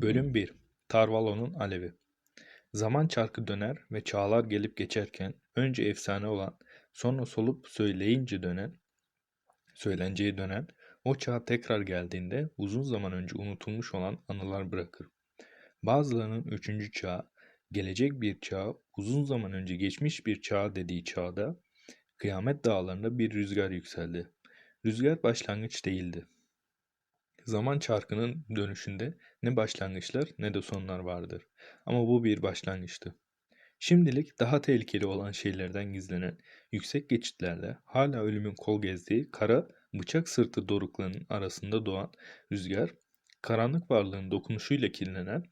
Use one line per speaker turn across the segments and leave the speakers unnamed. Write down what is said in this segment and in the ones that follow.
Bölüm 1 Tarvalo'nun Alevi Zaman çarkı döner ve çağlar gelip geçerken önce efsane olan, sonra solup söyleyince dönen, söylenceye dönen, o çağ tekrar geldiğinde uzun zaman önce unutulmuş olan anılar bırakır. Bazılarının üçüncü çağ, gelecek bir çağ, uzun zaman önce geçmiş bir çağ dediği çağda, kıyamet dağlarında bir rüzgar yükseldi. Rüzgar başlangıç değildi. Zaman çarkının dönüşünde ne başlangıçlar ne de sonlar vardır. Ama bu bir başlangıçtı. Şimdilik daha tehlikeli olan şeylerden gizlenen yüksek geçitlerle hala ölümün kol gezdiği kara bıçak sırtı doruklarının arasında doğan rüzgar, karanlık varlığın dokunuşuyla kirlenen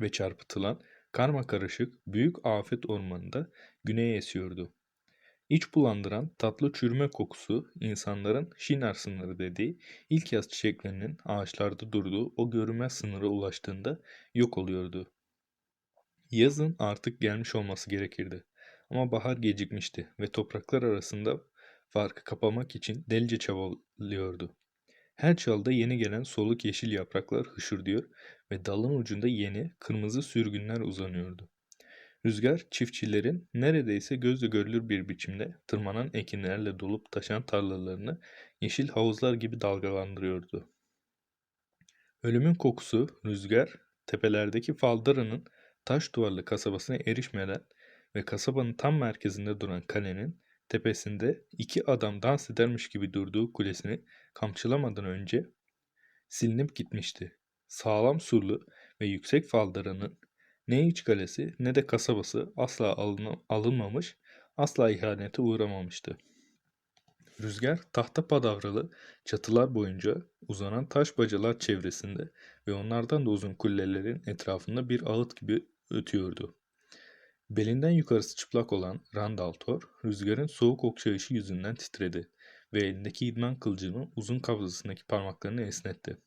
ve çarpıtılan karma karışık büyük afet ormanında güneye esiyordu. İç bulandıran tatlı çürüme kokusu insanların şinarsınları dediği ilk yaz çiçeklerinin ağaçlarda durduğu o görünmez sınıra ulaştığında yok oluyordu. Yazın artık gelmiş olması gerekirdi. Ama bahar gecikmişti ve topraklar arasında farkı kapamak için delice çabalıyordu. Her çalda yeni gelen soluk yeşil yapraklar hışırdıyor ve dalın ucunda yeni kırmızı sürgünler uzanıyordu. Rüzgar çiftçilerin neredeyse gözle görülür bir biçimde tırmanan ekinlerle dolup taşan tarlalarını yeşil havuzlar gibi dalgalandırıyordu. Ölümün kokusu rüzgar tepelerdeki Faldara'nın taş duvarlı kasabasına erişmeden ve kasabanın tam merkezinde duran kalenin tepesinde iki adam dans edermiş gibi durduğu kulesini kamçılamadan önce silinip gitmişti. Sağlam surlu ve yüksek faldaranın ne iç kalesi ne de kasabası asla alın alınmamış, asla ihanete uğramamıştı. Rüzgar tahta padavralı çatılar boyunca uzanan taş bacalar çevresinde ve onlardan da uzun kullelerin etrafında bir ağıt gibi ötüyordu. Belinden yukarısı çıplak olan Randaltor, rüzgarın soğuk okşayışı yüzünden titredi ve elindeki idman kılıcının uzun kabzasındaki parmaklarını esnetti.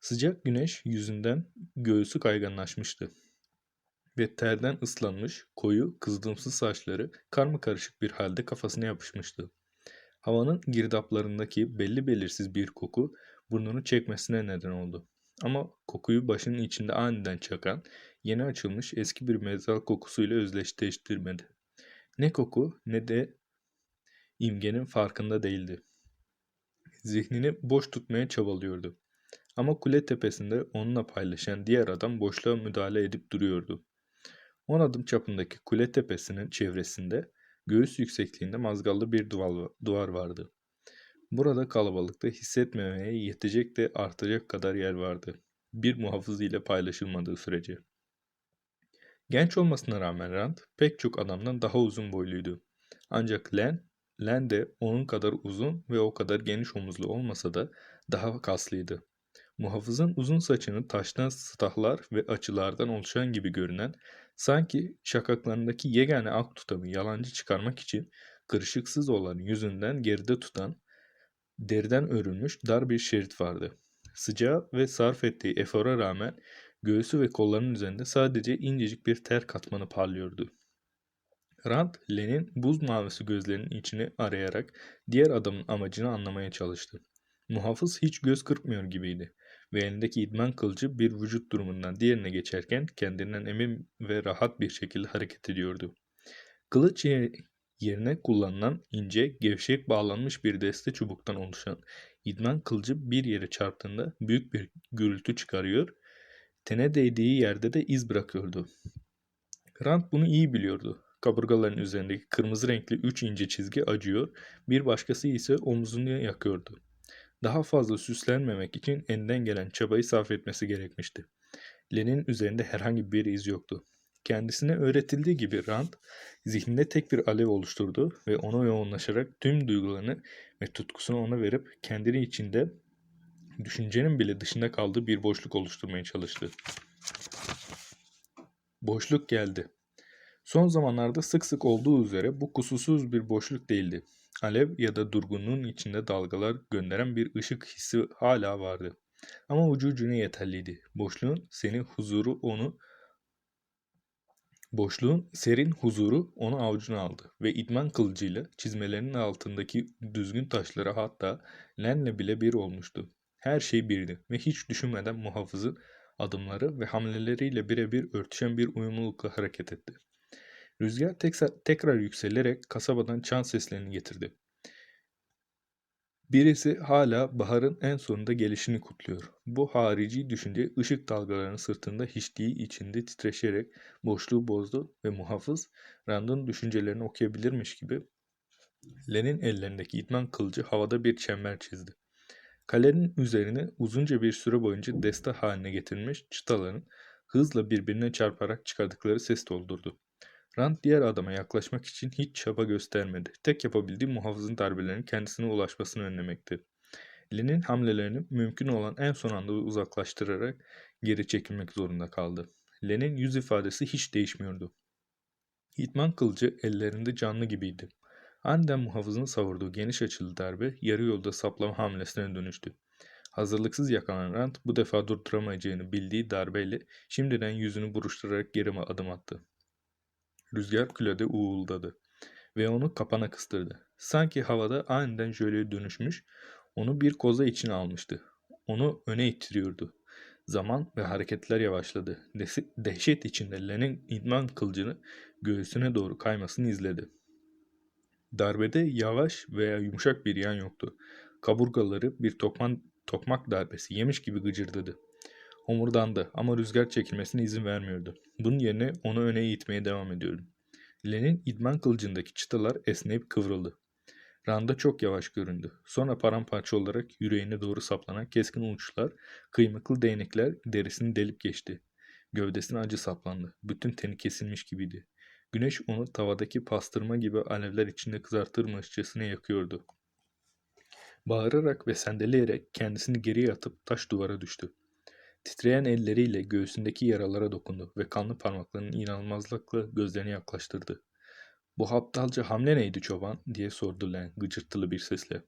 Sıcak güneş yüzünden göğsü kayganlaşmıştı ve terden ıslanmış, koyu, kızdımsı saçları karma karışık bir halde kafasına yapışmıştı. Havanın girdaplarındaki belli belirsiz bir koku burnunu çekmesine neden oldu. Ama kokuyu başının içinde aniden çakan, yeni açılmış eski bir mezal kokusuyla özdeşleştirmedi. Ne koku ne de imgenin farkında değildi. Zihnini boş tutmaya çabalıyordu. Ama kule tepesinde onunla paylaşan diğer adam boşluğa müdahale edip duruyordu. 10 adım çapındaki kule tepesinin çevresinde göğüs yüksekliğinde mazgallı bir duvar, vardı. Burada kalabalıkta hissetmemeye yetecek de artacak kadar yer vardı. Bir muhafız ile paylaşılmadığı sürece. Genç olmasına rağmen Rand pek çok adamdan daha uzun boyluydu. Ancak Len, Len de onun kadar uzun ve o kadar geniş omuzlu olmasa da daha kaslıydı. Muhafızın uzun saçını taştan stahlar ve açılardan oluşan gibi görünen, sanki şakaklarındaki yegane ak tutamı yalancı çıkarmak için kırışıksız olan yüzünden geride tutan, deriden örülmüş dar bir şerit vardı. Sıcağı ve sarf ettiği efora rağmen göğsü ve kollarının üzerinde sadece incecik bir ter katmanı parlıyordu. Rand, Len'in buz mavisi gözlerinin içini arayarak diğer adamın amacını anlamaya çalıştı. Muhafız hiç göz kırpmıyor gibiydi ve elindeki idman kılıcı bir vücut durumundan diğerine geçerken kendinden emin ve rahat bir şekilde hareket ediyordu. Kılıç yerine kullanılan ince, gevşek bağlanmış bir deste çubuktan oluşan idman kılıcı bir yere çarptığında büyük bir gürültü çıkarıyor, tene değdiği yerde de iz bırakıyordu. Rand bunu iyi biliyordu. Kaburgaların üzerindeki kırmızı renkli üç ince çizgi acıyor, bir başkası ise omuzunu yakıyordu. Daha fazla süslenmemek için elinden gelen çabayı sarf etmesi gerekmişti. Len'in üzerinde herhangi bir iz yoktu. Kendisine öğretildiği gibi Rand, zihninde tek bir alev oluşturdu ve ona yoğunlaşarak tüm duygularını ve tutkusunu ona verip kendini içinde düşüncenin bile dışında kaldığı bir boşluk oluşturmaya çalıştı. Boşluk geldi. Son zamanlarda sık sık olduğu üzere bu kusursuz bir boşluk değildi. Alev ya da durgunluğun içinde dalgalar gönderen bir ışık hissi hala vardı. Ama ucu ucuna yeterliydi. Boşluğun seni huzuru onu Boşluğun serin huzuru onu avucuna aldı ve idman kılıcıyla çizmelerinin altındaki düzgün taşlara hatta Len'le bile bir olmuştu. Her şey birdi ve hiç düşünmeden muhafızın adımları ve hamleleriyle birebir örtüşen bir uyumlulukla hareket etti. Rüzgar tekrar yükselerek kasabadan çan seslerini getirdi. Birisi hala baharın en sonunda gelişini kutluyor. Bu harici düşünce ışık dalgalarının sırtında hiçliği içinde titreşerek boşluğu bozdu ve muhafız Rand'ın düşüncelerini okuyabilirmiş gibi Len'in ellerindeki idman kılıcı havada bir çember çizdi. Kalenin üzerine uzunca bir süre boyunca deste haline getirilmiş çıtaların hızla birbirine çarparak çıkardıkları ses doldurdu. Rand diğer adama yaklaşmak için hiç çaba göstermedi. Tek yapabildiği muhafızın darbelerinin kendisine ulaşmasını önlemekti. Lenin hamlelerini mümkün olan en son anda uzaklaştırarak geri çekilmek zorunda kaldı. Len'in yüz ifadesi hiç değişmiyordu. Hitman kılıcı ellerinde canlı gibiydi. Aniden muhafızın savurduğu geniş açılı darbe yarı yolda saplama hamlesine dönüştü. Hazırlıksız yakalanan Rand bu defa durduramayacağını bildiği darbeyle şimdiden yüzünü buruşturarak geri adım attı. Rüzgar külede uğuldadı ve onu kapana kıstırdı. Sanki havada aniden jöleye dönüşmüş, onu bir koza içine almıştı. Onu öne ittiriyordu. Zaman ve hareketler yavaşladı. Desi- Dehşet içinde Len'in idman kılıcını göğsüne doğru kaymasını izledi. Darbede yavaş veya yumuşak bir yan yoktu. Kaburgaları bir tokman, tokmak darbesi yemiş gibi gıcırdadı. Homurdandı ama rüzgar çekilmesine izin vermiyordu. Bunun yerine onu öne itmeye devam ediyordu. Len'in idman kılıcındaki çıtalar esneyip kıvrıldı. Randa çok yavaş göründü. Sonra paramparça olarak yüreğine doğru saplanan keskin uçlar, kıymıklı değnekler derisini delip geçti. Gövdesine acı saplandı. Bütün teni kesilmiş gibiydi. Güneş onu tavadaki pastırma gibi alevler içinde kızartırmışçasına yakıyordu. Bağırarak ve sendeleyerek kendisini geriye atıp taş duvara düştü. Titreyen elleriyle göğsündeki yaralara dokundu ve kanlı parmaklarının inanılmazlıkla gözlerini yaklaştırdı. ''Bu aptalca hamle neydi çoban?'' diye sordu Len gıcırtılı bir sesle.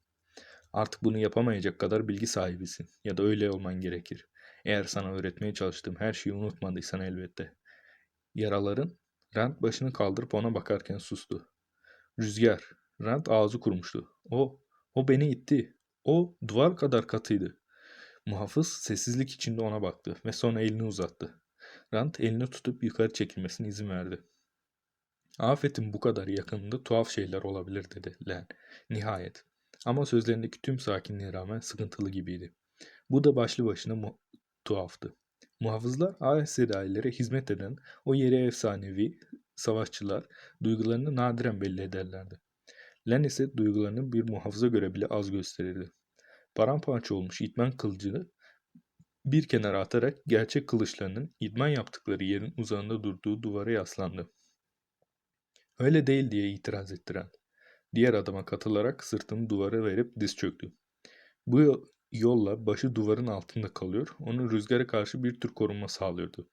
''Artık bunu yapamayacak kadar bilgi sahibisin ya da öyle olman gerekir. Eğer sana öğretmeye çalıştığım her şeyi unutmadıysan elbette. Yaraların Rand başını kaldırıp ona bakarken sustu. Rüzgar. Rand ağzı kurmuştu. O, o beni itti. O duvar kadar katıydı. Muhafız sessizlik içinde ona baktı ve sonra elini uzattı. Rand elini tutup yukarı çekilmesine izin verdi. Afetin bu kadar yakınında tuhaf şeyler olabilir dedi Len. Nihayet. Ama sözlerindeki tüm sakinliğe rağmen sıkıntılı gibiydi. Bu da başlı başına mu- tuhaftı. Muhafızlar Aes sedaileri hizmet eden o yeri efsanevi savaşçılar duygularını nadiren belli ederlerdi. Len ise duygularını bir muhafıza göre bile az gösterirdi. Paramparça olmuş itmen kılıcını bir kenara atarak gerçek kılıçlarının idman yaptıkları yerin uzağında durduğu duvara yaslandı. Öyle değil diye itiraz ettiren. Diğer adama katılarak sırtını duvara verip diz çöktü. Bu yol- yolla başı duvarın altında kalıyor, onun rüzgara karşı bir tür korunma sağlıyordu.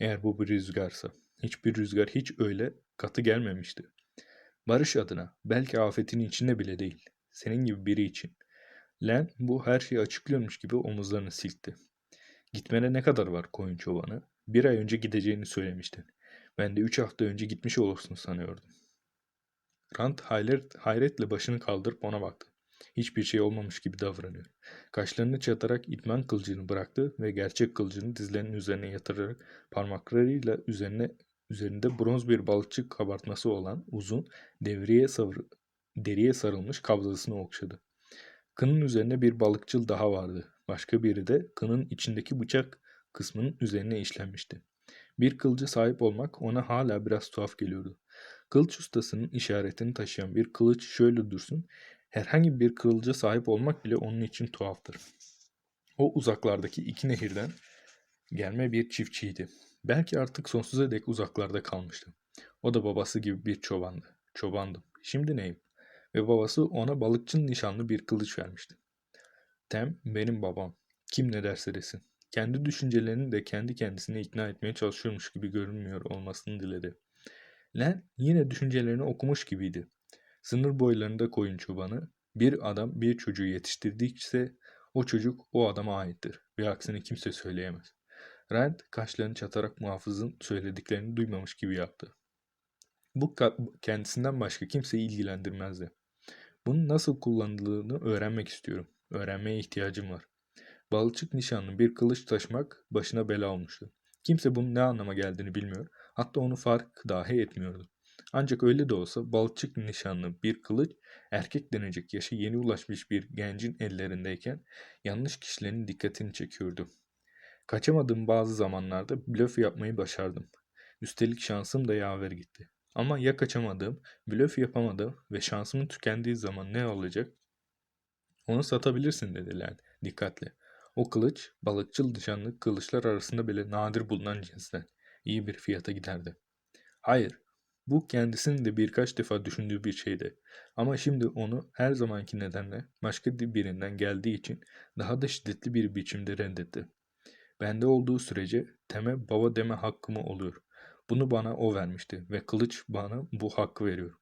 Eğer bu bir rüzgarsa. Hiçbir rüzgar hiç öyle katı gelmemişti. Barış adına, belki afetin içinde bile değil. Senin gibi biri için. Len bu her şeyi açıklıyormuş gibi omuzlarını silkti. Gitmene ne kadar var koyun çobanı? Bir ay önce gideceğini söylemiştin. Ben de üç hafta önce gitmiş olursun sanıyordum. Rand hayret, hayretle başını kaldırıp ona baktı. Hiçbir şey olmamış gibi davranıyor. Kaşlarını çatarak idman kılıcını bıraktı ve gerçek kılıcını dizlerinin üzerine yatırarak parmaklarıyla üzerine üzerinde bronz bir balıkçı kabartması olan uzun, devriye savr deriye sarılmış kabzasını okşadı. Kının üzerinde bir balıkçıl daha vardı. Başka biri de kının içindeki bıçak kısmının üzerine işlenmişti. Bir kılıca sahip olmak ona hala biraz tuhaf geliyordu. Kılıç ustasının işaretini taşıyan bir kılıç şöyle dursun, herhangi bir kılıca sahip olmak bile onun için tuhaftır. O uzaklardaki iki nehirden gelme bir çiftçiydi. Belki artık sonsuza dek uzaklarda kalmıştı. O da babası gibi bir çobandı. Çobandım. Şimdi neyim? Ve babası ona balıkçının nişanlı bir kılıç vermişti. Tem benim babam. Kim ne derse desin. Kendi düşüncelerini de kendi kendisine ikna etmeye çalışıyormuş gibi görünmüyor olmasını diledi. Len yine düşüncelerini okumuş gibiydi. Sınır boylarında koyun çobanı, bir adam bir çocuğu yetiştirdikçe o çocuk o adama aittir ve aksini kimse söyleyemez. Rand kaşlarını çatarak muhafızın söylediklerini duymamış gibi yaptı. Bu kendisinden başka kimseyi ilgilendirmezdi. Bunun nasıl kullanıldığını öğrenmek istiyorum. Öğrenmeye ihtiyacım var. Balıkçık nişanlı bir kılıç taşımak başına bela olmuştu. Kimse bunun ne anlama geldiğini bilmiyor, hatta onu fark dahi etmiyordu. Ancak öyle de olsa balıkçık nişanlı bir kılıç erkek denecek yaşa yeni ulaşmış bir gencin ellerindeyken yanlış kişilerin dikkatini çekiyordu. Kaçamadığım bazı zamanlarda blöf yapmayı başardım. Üstelik şansım da yaver gitti. Ama ya kaçamadığım, blöf yapamadığım ve şansımın tükendiği zaman ne olacak? Onu satabilirsin dediler dikkatle. O kılıç balıkçıl nişanlı kılıçlar arasında bile nadir bulunan cinsten. İyi bir fiyata giderdi. Hayır, bu kendisinin de birkaç defa düşündüğü bir şeydi. Ama şimdi onu her zamanki nedenle başka birinden geldiği için daha da şiddetli bir biçimde reddetti. Bende olduğu sürece teme baba deme hakkımı oluyor. Bunu bana o vermişti ve kılıç bana bu hakkı veriyor.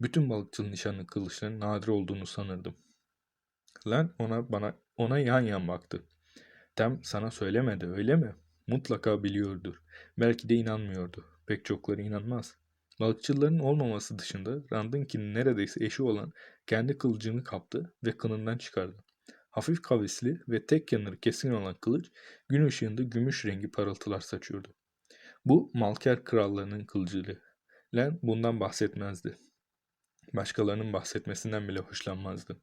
Bütün balıkçıl nişanlı kılıçların nadir olduğunu sanırdım. Lan ona bana ona yan yan baktı. Tem sana söylemedi öyle mi? Mutlaka biliyordur. Belki de inanmıyordu. Pek çokları inanmaz. Balıkçıların olmaması dışında Rand'ınkinin neredeyse eşi olan kendi kılıcını kaptı ve kınından çıkardı. Hafif kavisli ve tek yanları keskin olan kılıç gün ışığında gümüş rengi parıltılar saçıyordu. Bu Malker krallarının kılıcıydı. Len bundan bahsetmezdi. Başkalarının bahsetmesinden bile hoşlanmazdı.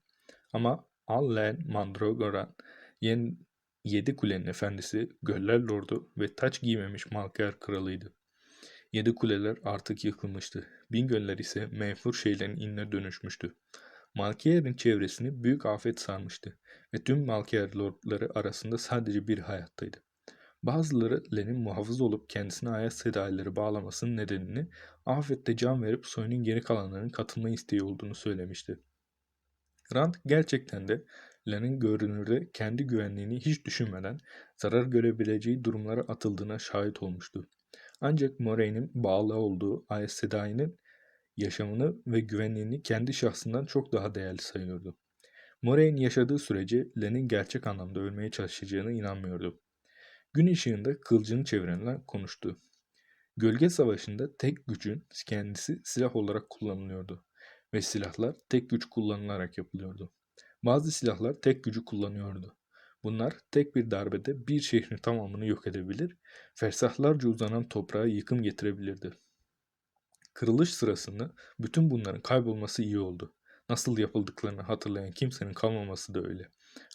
Ama Allen Mandragoran, yen, yedi kulenin efendisi, göller lordu ve taç giymemiş Malker kralıydı. Yedi kuleler artık yıkılmıştı. Bingöller ise menfur şeylerin inine dönüşmüştü. Malkiyer'in çevresini büyük afet sarmıştı ve tüm Malkiyer lordları arasında sadece bir hayattaydı. Bazıları Len'in muhafız olup kendisine ayet sedaileri bağlamasının nedenini afette can verip soyunun geri kalanlarının katılma isteği olduğunu söylemişti. Rand gerçekten de Len'in görünürde kendi güvenliğini hiç düşünmeden zarar görebileceği durumlara atıldığına şahit olmuştu. Ancak Moray'nin bağlı olduğu Aes Sedai'nin yaşamını ve güvenliğini kendi şahsından çok daha değerli sayıyordu. Moray'in yaşadığı sürece Len'in gerçek anlamda ölmeye çalışacağına inanmıyordu. Gün ışığında kılıcını çevirenler konuştu. Gölge savaşında tek gücün kendisi silah olarak kullanılıyordu ve silahlar tek güç kullanılarak yapılıyordu. Bazı silahlar tek gücü kullanıyordu. Bunlar tek bir darbede bir şehrin tamamını yok edebilir, fersahlarca uzanan toprağa yıkım getirebilirdi. Kırılış sırasında bütün bunların kaybolması iyi oldu. Nasıl yapıldıklarını hatırlayan kimsenin kalmaması da öyle.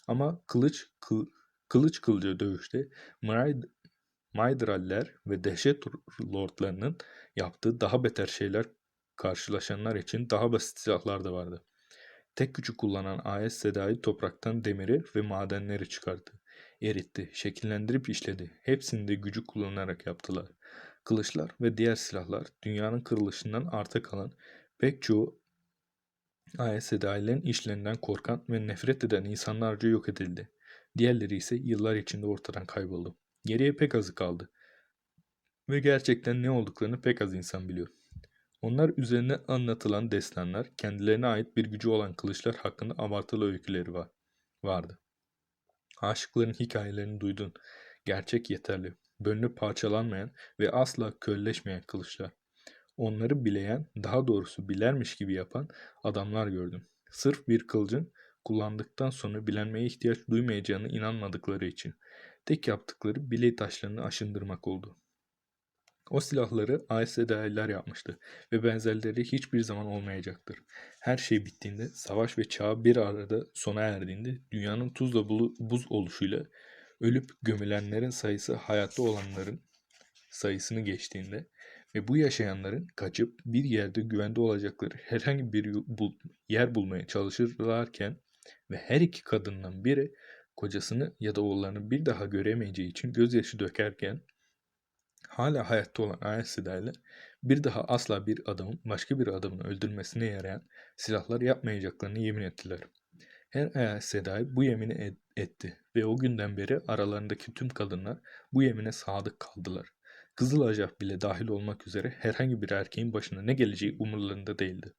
Ama kılıç kıl, kılıç kılıcı dövüşte Maydraller ve dehşet lordlarının yaptığı daha beter şeyler karşılaşanlar için daha basit silahlar da vardı. Tek gücü kullanan AES Sedai topraktan demiri ve madenleri çıkardı. Eritti, şekillendirip işledi. Hepsini de gücü kullanarak yaptılar. Kılıçlar ve diğer silahlar dünyanın kırılışından arta kalan pek çoğu AES Sedai'lerin işlerinden korkan ve nefret eden insanlarca yok edildi. Diğerleri ise yıllar içinde ortadan kayboldu. Geriye pek azı kaldı. Ve gerçekten ne olduklarını pek az insan biliyor. Onlar üzerine anlatılan destanlar, kendilerine ait bir gücü olan kılıçlar hakkında abartılı öyküleri var, vardı. Aşıkların hikayelerini duydun. Gerçek yeterli, bölünüp parçalanmayan ve asla kölleşmeyen kılıçlar. Onları bileyen, daha doğrusu bilermiş gibi yapan adamlar gördüm. Sırf bir kılıcın kullandıktan sonra bilenmeye ihtiyaç duymayacağını inanmadıkları için. Tek yaptıkları biley taşlarını aşındırmak oldu. O silahları ASD'ler yapmıştı ve benzerleri hiçbir zaman olmayacaktır. Her şey bittiğinde, savaş ve çağ bir arada sona erdiğinde dünyanın tuzla buz oluşuyla ölüp gömülenlerin sayısı hayatta olanların sayısını geçtiğinde ve bu yaşayanların kaçıp bir yerde güvende olacakları herhangi bir yer bulmaya çalışırlarken ve her iki kadından biri kocasını ya da oğullarını bir daha göremeyeceği için gözyaşı dökerken hala hayatta olan Aesida ile bir daha asla bir adamın başka bir adamın öldürmesine yarayan silahlar yapmayacaklarını yemin ettiler. Her Aesida bu yemini et, etti ve o günden beri aralarındaki tüm kadınlar bu yemine sadık kaldılar. Kızıl Ajaf bile dahil olmak üzere herhangi bir erkeğin başına ne geleceği umurlarında değildi.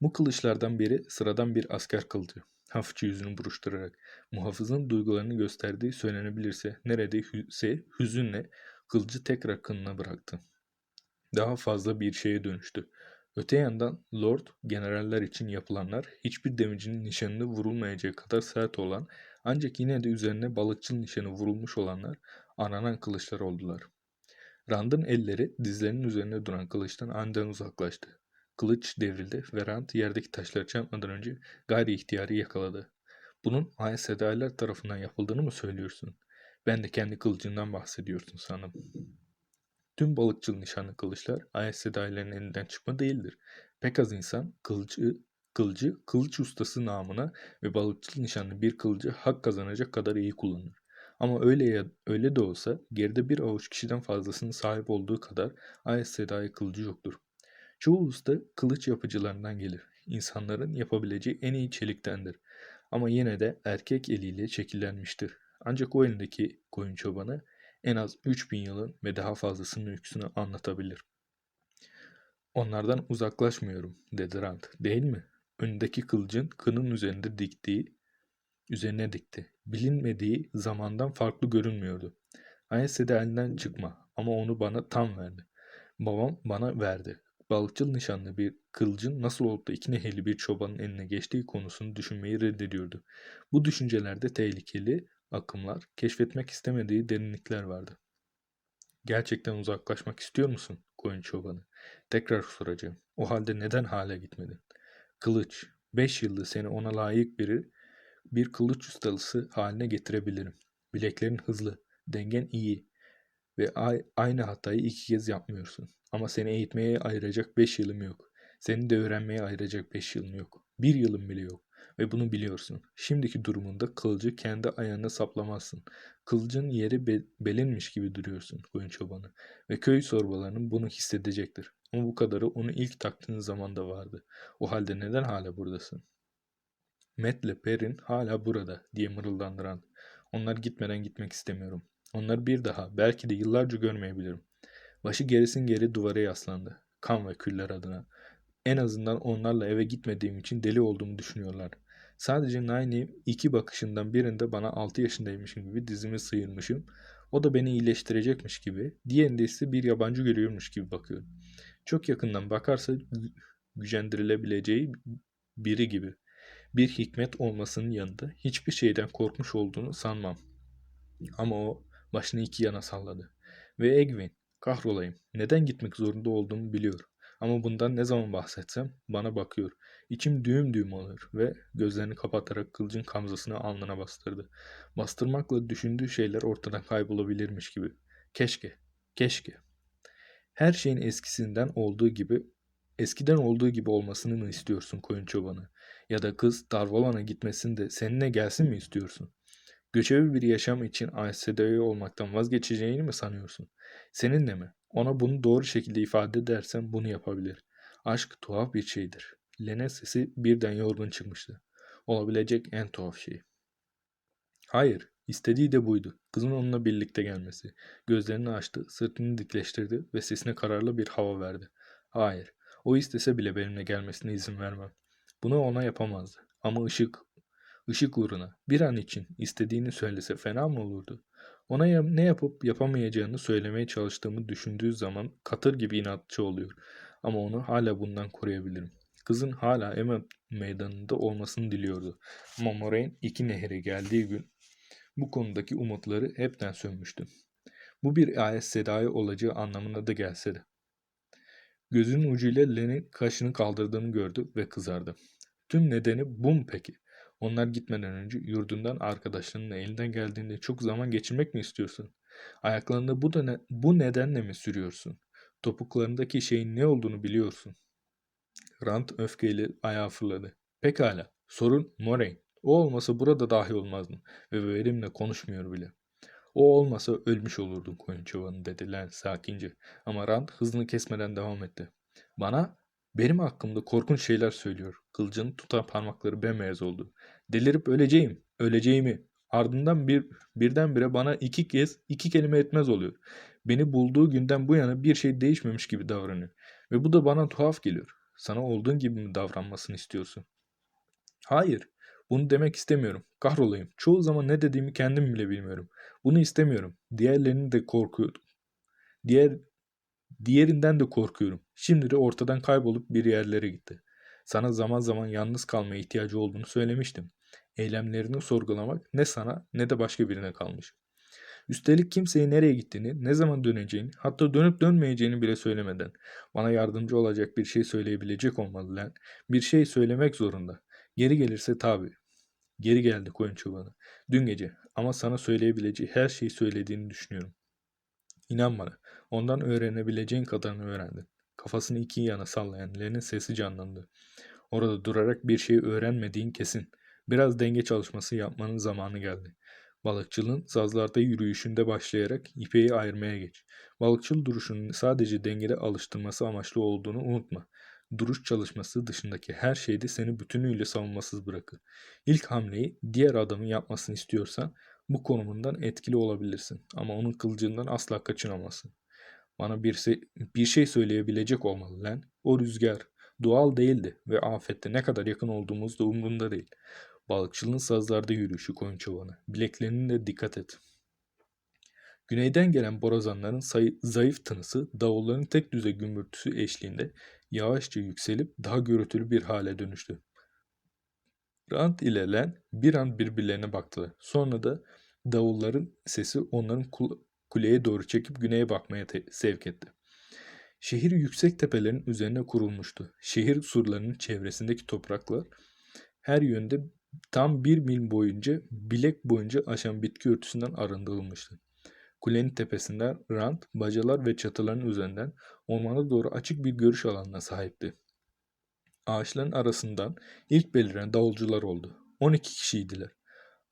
Bu kılıçlardan biri sıradan bir asker kılıcı. Hafifçe yüzünü buruşturarak muhafızın duygularını gösterdiği söylenebilirse neredeyse hüzünle kılıcı tekrar kınına bıraktı. Daha fazla bir şeye dönüştü. Öte yandan Lord generaller için yapılanlar hiçbir demircinin nişanını vurulmayacağı kadar sert olan Ancak yine de üzerine balıkçıl nişanı vurulmuş olanlar aranan kılıçlar oldular. Rand'ın elleri dizlerinin üzerine duran kılıçtan aniden uzaklaştı. Kılıç devrildi ve Rand yerdeki taşları çarpmadan önce gayri ihtiyari yakaladı. Bunun Aes Sedai'ler tarafından yapıldığını mı söylüyorsun? Ben de kendi kılıcından bahsediyorsun sanırım. Tüm balıkçıl nişanlı kılıçlar Aes Sedai'lerin elinden çıkma değildir. Pek az insan kılıcı, kılıcı kılıç ustası namına ve balıkçıl nişanlı bir kılıcı hak kazanacak kadar iyi kullanır. Ama öyle ya öyle de olsa geride bir avuç kişiden fazlasının sahip olduğu kadar Aes Sedai kılıcı yoktur. Çoğu usta kılıç yapıcılarından gelir. İnsanların yapabileceği en iyi çeliktendir. Ama yine de erkek eliyle şekillenmiştir. Ancak o elindeki koyun çobanı en az 3000 yılın ve daha fazlasının öyküsünü anlatabilir. Onlardan uzaklaşmıyorum, dedi Rand. Değil mi? Önündeki kılıcın kının üzerinde diktiği, üzerine dikti. Bilinmediği zamandan farklı görünmüyordu. Ayese de elinden çıkma ama onu bana tam verdi. Babam bana verdi. Balıkçıl nişanlı bir kılıcın nasıl olup da iki nehirli bir çobanın eline geçtiği konusunu düşünmeyi reddediyordu. Bu düşüncelerde tehlikeli akımlar, keşfetmek istemediği derinlikler vardı. Gerçekten uzaklaşmak istiyor musun koyun çobanı? Tekrar soracağım. O halde neden hala gitmedin? Kılıç. Beş yılda seni ona layık biri, bir kılıç ustalısı haline getirebilirim. Bileklerin hızlı, dengen iyi ve aynı hatayı iki kez yapmıyorsun. Ama seni eğitmeye ayıracak beş yılım yok. Seni de öğrenmeye ayıracak beş yılım yok. Bir yılım bile yok. Ve bunu biliyorsun. Şimdiki durumunda kılıcı kendi ayağına saplamazsın. Kılıcın yeri be belinmiş gibi duruyorsun koyun çobanı. Ve köy sorbalarının bunu hissedecektir. Ama bu kadarı onu ilk taktığın zaman da vardı. O halde neden hala buradasın? Matt ile Perrin hala burada diye mırıldandıran. Onlar gitmeden gitmek istemiyorum. Onları bir daha belki de yıllarca görmeyebilirim. Başı gerisin geri duvara yaslandı. Kan ve küller adına. En azından onlarla eve gitmediğim için deli olduğumu düşünüyorlar. Sadece Nine'yi iki bakışından birinde bana 6 yaşındaymışım gibi dizimi sıyırmışım. O da beni iyileştirecekmiş gibi, diğerinde ise bir yabancı görüyormuş gibi bakıyorum. Çok yakından bakarsa gücendirilebileceği biri gibi. Bir hikmet olmasının yanında hiçbir şeyden korkmuş olduğunu sanmam. Ama o başını iki yana salladı. Ve Egwin, kahrolayım, neden gitmek zorunda olduğumu biliyor. Ama bundan ne zaman bahsetsem bana bakıyor. İçim düğüm düğüm olur ve gözlerini kapatarak kılıcın kamzasını alnına bastırdı. Bastırmakla düşündüğü şeyler ortadan kaybolabilirmiş gibi. Keşke, keşke. Her şeyin eskisinden olduğu gibi, eskiden olduğu gibi olmasını mı istiyorsun koyun çobanı? Ya da kız Darvalan'a gitmesini de seninle gelsin mi istiyorsun? Göçebe bir yaşam için ASD'ye olmaktan vazgeçeceğini mi sanıyorsun? Seninle mi? Ona bunu doğru şekilde ifade edersen bunu yapabilir. Aşk tuhaf bir şeydir. Lene sesi birden yorgun çıkmıştı. Olabilecek en tuhaf şey. Hayır, istediği de buydu. Kızın onunla birlikte gelmesi. Gözlerini açtı, sırtını dikleştirdi ve sesine kararlı bir hava verdi. Hayır, o istese bile benimle gelmesine izin vermem. Bunu ona yapamazdı. Ama ışık, ışık uğruna bir an için istediğini söylese fena mı olurdu? Ona ne yapıp yapamayacağını söylemeye çalıştığımı düşündüğü zaman katır gibi inatçı oluyor. Ama onu hala bundan koruyabilirim. Kızın hala Emma meydanında olmasını diliyordu. Ama Moraine iki nehre geldiği gün bu konudaki umutları hepten sönmüştü. Bu bir ayet sedai olacağı anlamına da gelse de. Gözünün ucuyla Len'in kaşını kaldırdığını gördü ve kızardı. Tüm nedeni bu mu peki? Onlar gitmeden önce yurdundan arkadaşlarının elinden geldiğinde çok zaman geçirmek mi istiyorsun? Ayaklarında bu, ne, bu nedenle mi sürüyorsun? Topuklarındaki şeyin ne olduğunu biliyorsun. Rand öfkeyle ayağa fırladı. Pekala. Sorun Moraine. O olmasa burada dahi olmazdım. Ve benimle konuşmuyor bile. O olmasa ölmüş olurdun koyun çobanı dedi Len sakince. Ama Rand hızını kesmeden devam etti. Bana benim hakkımda korkunç şeyler söylüyor. Kılıcını tutan parmakları bembeyaz oldu. Delirip öleceğim, öleceğimi. Ardından bir birdenbire bana iki kez iki kelime etmez oluyor. Beni bulduğu günden bu yana bir şey değişmemiş gibi davranıyor. Ve bu da bana tuhaf geliyor. Sana olduğun gibi mi davranmasını istiyorsun? Hayır, bunu demek istemiyorum. Kahrolayım. Çoğu zaman ne dediğimi kendim bile bilmiyorum. Bunu istemiyorum. Diğerlerini de korkuyordum. Diğer Diğerinden de korkuyorum. Şimdi de ortadan kaybolup bir yerlere gitti. Sana zaman zaman yalnız kalmaya ihtiyacı olduğunu söylemiştim. eylemlerini sorgulamak ne sana ne de başka birine kalmış. Üstelik kimseye nereye gittiğini, ne zaman döneceğini, hatta dönüp dönmeyeceğini bile söylemeden bana yardımcı olacak bir şey söyleyebilecek olmalı lan. Bir şey söylemek zorunda. Geri gelirse tabi. Geri geldi koyun çobanı. Dün gece ama sana söyleyebileceği her şeyi söylediğini düşünüyorum. İnan bana, ondan öğrenebileceğin kadarını öğrendin. Kafasını iki yana sallayan Len'in sesi canlandı. Orada durarak bir şey öğrenmediğin kesin. Biraz denge çalışması yapmanın zamanı geldi. Balıkçılığın sazlarda yürüyüşünde başlayarak ipeyi ayırmaya geç. Balıkçıl duruşunun sadece dengede alıştırması amaçlı olduğunu unutma. Duruş çalışması dışındaki her şeyde seni bütünüyle savunmasız bırakır. İlk hamleyi diğer adamın yapmasını istiyorsan bu konumundan etkili olabilirsin ama onun kılıcından asla kaçınamazsın. Bana bir, şey, bir şey söyleyebilecek olmalı lan. O rüzgar doğal değildi ve afette ne kadar yakın olduğumuz da umurunda değil. Balıkçılığın sazlarda yürüyüşü koyun çobanı. Bileklerine dikkat et. Güneyden gelen borazanların zayıf tınısı davulların tek düze gümbürtüsü eşliğinde yavaşça yükselip daha gürültülü bir hale dönüştü. Rand ile Len bir an birbirlerine baktılar. Sonra da davulların sesi onların kul- kuleye doğru çekip güneye bakmaya sevk etti. Şehir yüksek tepelerin üzerine kurulmuştu. Şehir surlarının çevresindeki topraklar her yönde tam bir mil boyunca bilek boyunca aşan bitki örtüsünden arındırılmıştı. Kulenin tepesinden rant, bacalar ve çatıların üzerinden ormana doğru açık bir görüş alanına sahipti. Ağaçların arasından ilk beliren davulcular oldu. 12 kişiydiler.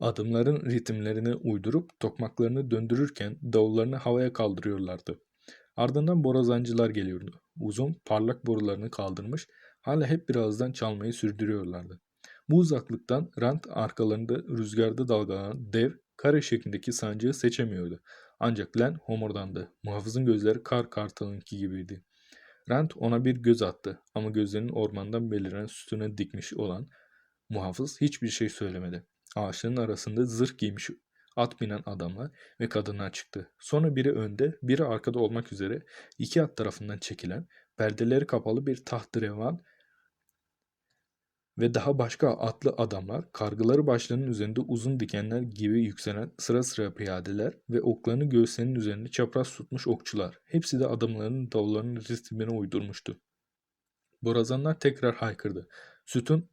Adımların ritimlerine uydurup tokmaklarını döndürürken davullarını havaya kaldırıyorlardı. Ardından borazancılar geliyordu. Uzun, parlak borularını kaldırmış, hala hep birazdan çalmayı sürdürüyorlardı. Bu uzaklıktan rant arkalarında rüzgarda dalgalanan dev, kare şeklindeki sancığı seçemiyordu. Ancak Len homurdandı. Muhafızın gözleri kar kartalınki gibiydi. Rant ona bir göz attı ama gözlerinin ormandan beliren sütuna dikmiş olan muhafız hiçbir şey söylemedi. Ağaçların arasında zırh giymiş at binen adamlar ve kadınlar çıktı. Sonra biri önde, biri arkada olmak üzere iki at tarafından çekilen, perdeleri kapalı bir taht revan ve daha başka atlı adamlar, kargıları başlarının üzerinde uzun dikenler gibi yükselen sıra sıra piyadeler ve oklarını göğüslerinin üzerinde çapraz tutmuş okçular. Hepsi de adamların davullarının ritmine uydurmuştu. Borazanlar tekrar haykırdı. Sütun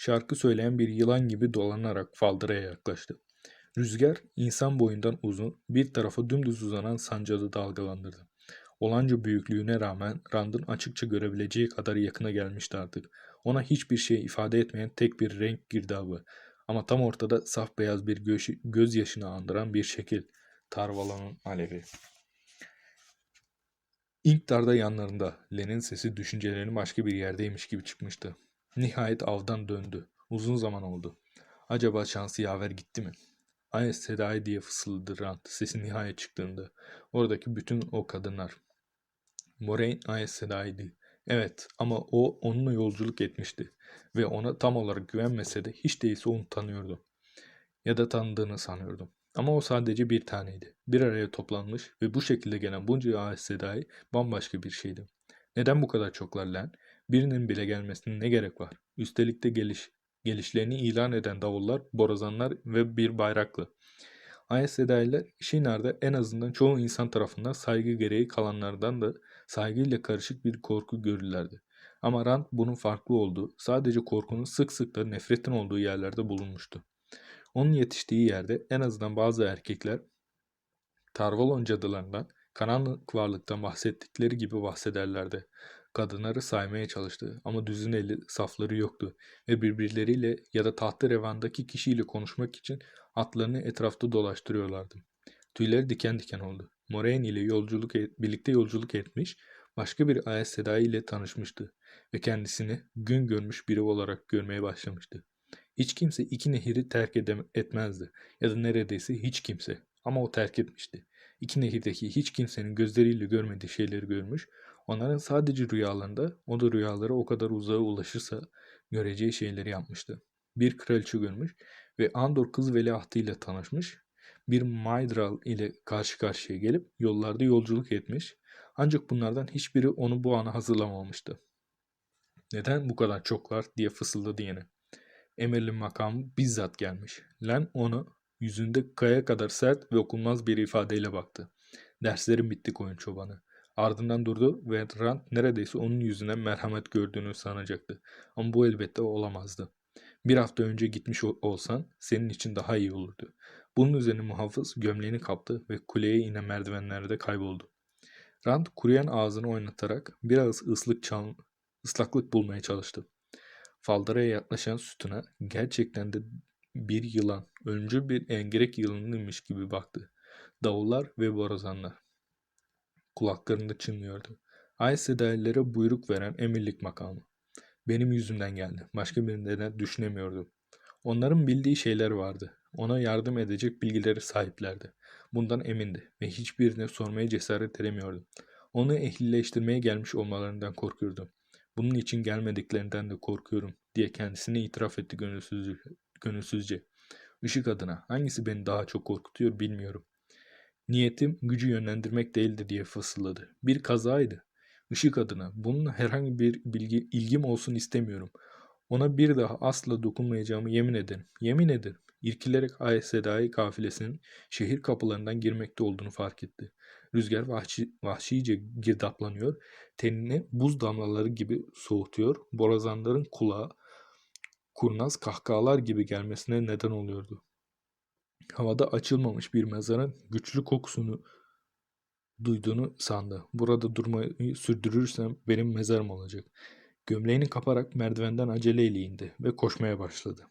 şarkı söyleyen bir yılan gibi dolanarak Faldıra'ya yaklaştı. Rüzgar insan boyundan uzun bir tarafa dümdüz uzanan sancağı dalgalandırdı. Olanca büyüklüğüne rağmen Rand'ın açıkça görebileceği kadar yakına gelmişti artık. Ona hiçbir şey ifade etmeyen tek bir renk girdabı. Ama tam ortada saf beyaz bir göz, gözyaşını andıran bir şekil. Tarvalanın alevi. İnktar'da yanlarında Len'in sesi düşüncelerinin başka bir yerdeymiş gibi çıkmıştı. Nihayet avdan döndü. Uzun zaman oldu. Acaba şansı yaver gitti mi? Ay Sedai diye fısıldadı Rand sesi nihayet çıktığında. Oradaki bütün o kadınlar. Moraine Ayes Sedai'di. Evet ama o onunla yolculuk etmişti. Ve ona tam olarak güvenmese de hiç değilse onu tanıyordu. Ya da tanıdığını sanıyordu. Ama o sadece bir taneydi. Bir araya toplanmış ve bu şekilde gelen bunca Ayes Sedai bambaşka bir şeydi. Neden bu kadar çoklar lan? Birinin bile gelmesine ne gerek var? Üstelik de geliş, gelişlerini ilan eden davullar, borazanlar ve bir bayraklı. Ayet Sedailer Şinar'da en azından çoğu insan tarafından saygı gereği kalanlardan da saygıyla karışık bir korku görürlerdi. Ama Rand bunun farklı olduğu, sadece korkunun sık sık da nefretin olduğu yerlerde bulunmuştu. Onun yetiştiği yerde en azından bazı erkekler Tarvalon cadılarından, karanlık varlıktan bahsettikleri gibi bahsederlerdi. Kadınları saymaya çalıştı ama düzineli safları yoktu ve birbirleriyle ya da tahtı revandaki kişiyle konuşmak için atlarını etrafta dolaştırıyorlardı. Tüyleri diken diken oldu. Moraine ile yolculuk et, birlikte yolculuk etmiş, başka bir Ayas Sedai ile tanışmıştı ve kendisini gün görmüş biri olarak görmeye başlamıştı. Hiç kimse iki nehiri terk edem- etmezdi ya da neredeyse hiç kimse ama o terk etmişti. İki nehirdeki hiç kimsenin gözleriyle görmediği şeyleri görmüş, onların sadece rüyalarında o da rüyaları o kadar uzağa ulaşırsa göreceği şeyleri yapmıştı. Bir kraliçe görmüş ve Andor kız veliahtı ile tanışmış, bir Maydral ile karşı karşıya gelip yollarda yolculuk etmiş ancak bunlardan hiçbiri onu bu ana hazırlamamıştı. Neden bu kadar çoklar diye fısıldadı yine. Emirli makamı bizzat gelmiş. Len ona yüzünde kaya kadar sert ve okunmaz bir ifadeyle baktı. Derslerin bitti koyun çobanı. Ardından durdu ve Rand neredeyse onun yüzüne merhamet gördüğünü sanacaktı. Ama bu elbette olamazdı. Bir hafta önce gitmiş ol- olsan senin için daha iyi olurdu. Bunun üzerine muhafız gömleğini kaptı ve kuleye inen merdivenlerde kayboldu. Rand kuruyan ağzını oynatarak biraz ıslık çal ıslaklık bulmaya çalıştı. Faldaraya yaklaşan sütuna gerçekten de bir yılan, ölümcül bir engerek yılanıymış gibi baktı. Davullar ve borazanlar kulaklarında çınlıyordu. Ay sedayelere buyruk veren emirlik makamı. Benim yüzümden geldi. Başka bir neden düşünemiyordum. Onların bildiği şeyler vardı. Ona yardım edecek bilgileri sahiplerdi. Bundan emindi ve hiçbirine sormaya cesaret edemiyordum. Onu ehlileştirmeye gelmiş olmalarından korkuyordum. Bunun için gelmediklerinden de korkuyorum diye kendisine itiraf etti gönülsüzce. gönülsüzce. Işık adına hangisi beni daha çok korkutuyor bilmiyorum. Niyetim gücü yönlendirmek değildi diye fısıldadı. Bir kazaydı. Işık adına bununla herhangi bir bilgi ilgim olsun istemiyorum. Ona bir daha asla dokunmayacağımı yemin ederim. Yemin ederim. İrkilerek Ay Sedai kafilesinin şehir kapılarından girmekte olduğunu fark etti. Rüzgar vahşi, vahşice girdaplanıyor, tenini buz damlaları gibi soğutuyor, borazanların kulağa kurnaz kahkahalar gibi gelmesine neden oluyordu. Havada açılmamış bir mezarın güçlü kokusunu duyduğunu sandı. Burada durmayı sürdürürsem benim mezarım olacak. Gömleğini kaparak merdivenden aceleyle indi ve koşmaya başladı.